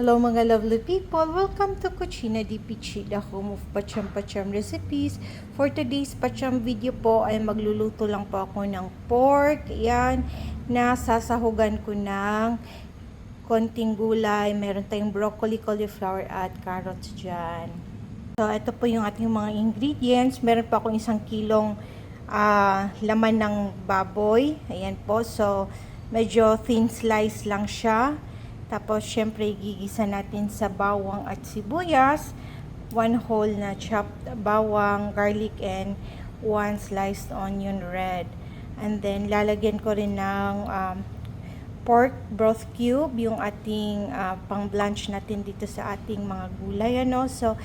Hello mga lovely people! Welcome to Cucina di Pichida, home of Pacham-Pacham recipes. For today's Pacham video po ay magluluto lang po ako ng pork. Yan, na sasahugan ko ng konting gulay. Meron tayong broccoli, cauliflower at carrots dyan. So, ito po yung ating mga ingredients. Meron pa akong isang kilong ah, laman ng baboy. Ayan po. So, medyo thin slice lang siya. Tapos, syempre, gigisa natin sa bawang at sibuyas. One whole na chopped bawang, garlic, and one sliced onion red. And then, lalagyan ko rin ng um, pork broth cube, yung ating ah, pang-blanch natin dito sa ating mga gulay. Ano? So,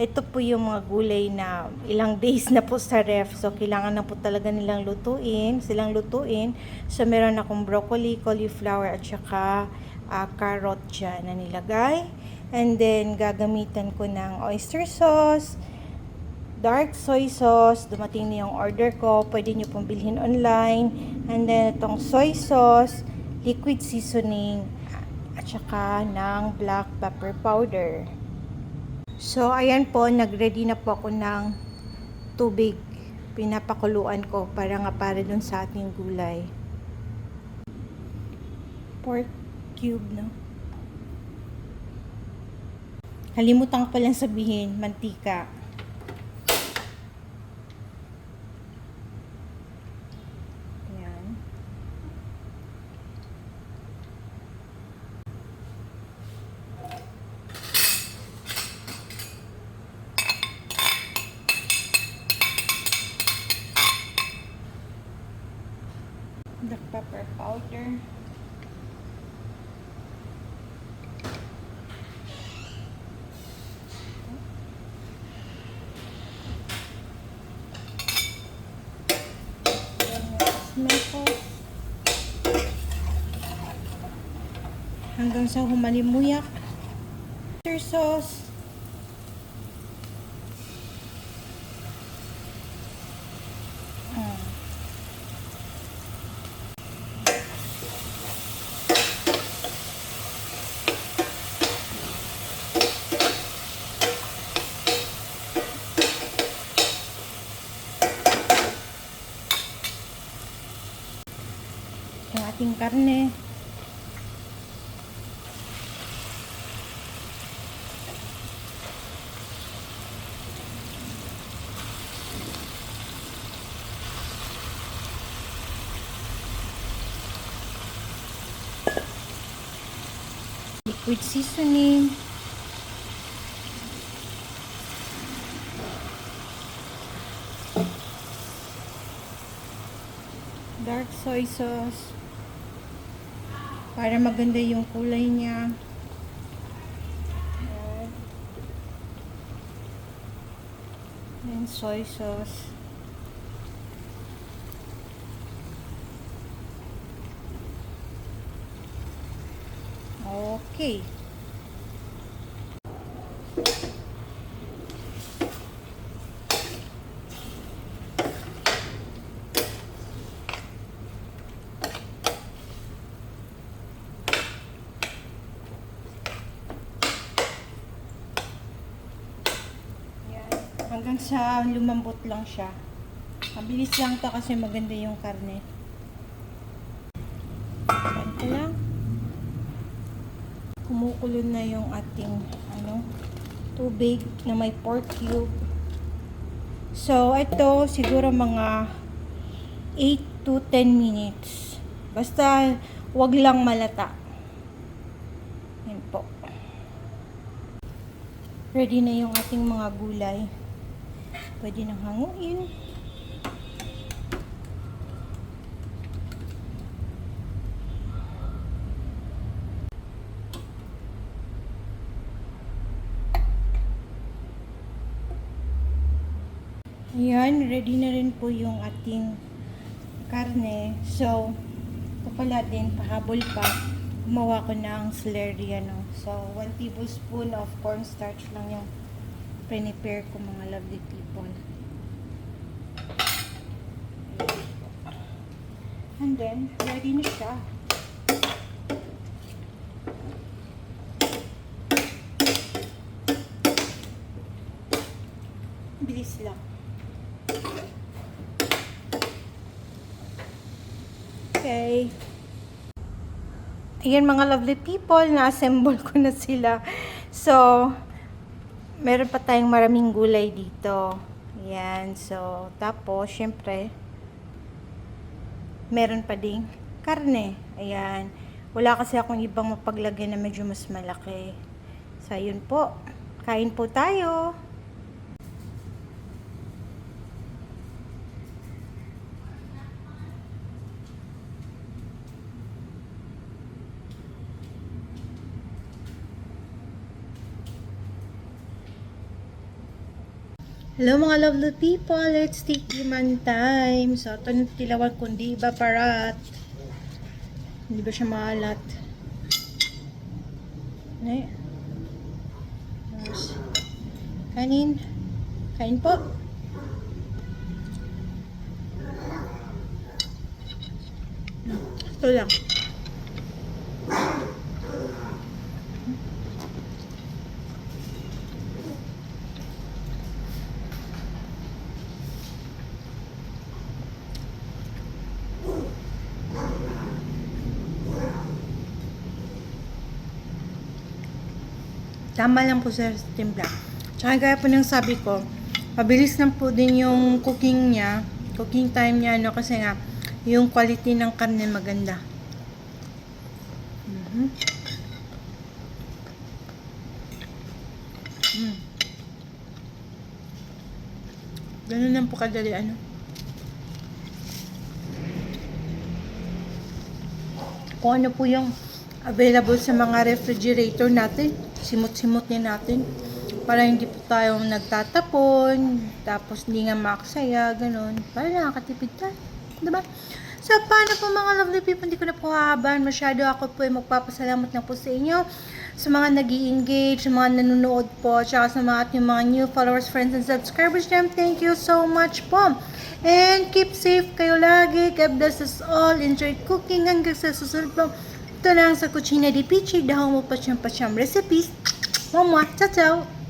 ito po yung mga gulay na ilang days na po sa ref. So, kailangan na po talaga nilang lutuin, silang lutuin. So, meron akong broccoli, cauliflower, at saka ah, carrot dyan na nilagay. And then, gagamitan ko ng oyster sauce, dark soy sauce. Dumating na yung order ko. Pwede nyo pong bilhin online. And then, itong soy sauce, liquid seasoning, at saka ng black pepper powder. So, ayan po, nag-ready na po ako ng tubig. Pinapakuluan ko para nga para dun sa ating gulay. Pork cube, no? Kalimutan ko palang sabihin, mantika. Ayan. Black pepper powder. Then yung smells. Hanggang sa humalimuyak. Oyster sauce. Ah. yung ating karne. Liquid seasoning. Dark soy sauce para maganda yung kulay niya. Then soy sauce. Okay. Hanggang sa lumambot lang siya. Mabilis lang to kasi maganda yung karne. Kumukulo na yung ating ano, tubig na may pork cube. So, ito siguro mga 8 to 10 minutes. Basta, wag lang malata. Yan po. Ready na yung ating mga gulay. Pwede nang hanguin. Yan, ready na rin po yung ating karne. So, ito pala din, pahabol pa, gumawa ko ng slurry, ano. So, 1 tablespoon of cornstarch lang yung prepare ko mga lovely people. And then, ready na siya. Bilis lang. Okay. Ayan mga lovely people, na-assemble ko na sila. So, meron pa tayong maraming gulay dito. Ayan, so, tapos, syempre, meron pa ding karne. Ayan. Wala kasi akong ibang mapaglagay na medyo mas malaki. So, yun po. Kain po tayo. Hello mga lovely people, let's take iman time. So, ito yung tilawan kundi ba parat. Hindi ba siya maalat? Ne? Tapos, Kanin. Kain po. Ito lang. Tama lang po sa timpla. Tsaka gaya po ng sabi ko, mabilis lang po din yung cooking niya, cooking time niya, no, kasi nga, yung quality ng karne maganda. Mhm. Mm. Ganun lang po kadali, ano. Kung ano po yung available sa mga refrigerator natin, simot-simot din natin para hindi po tayo nagtatapon, tapos hindi nga maksaya, ganun. Para nakakatipid tayo. Diba? So, paano po mga lovely people, hindi ko na po hahabaan masyado. Ako po ay magpapasalamat na po sa inyo sa mga nag engage sa mga nanonood po, tsaka sa mga ating mga new followers, friends, and subscribers dyan. Thank you so much po. And keep safe kayo lagi. God bless us all. Enjoy cooking hanggang sa susunod po. Ito lang sa Cucina di Pichi. Dahil mo pa siyang pa siyang recipes. Mama, ciao ciao!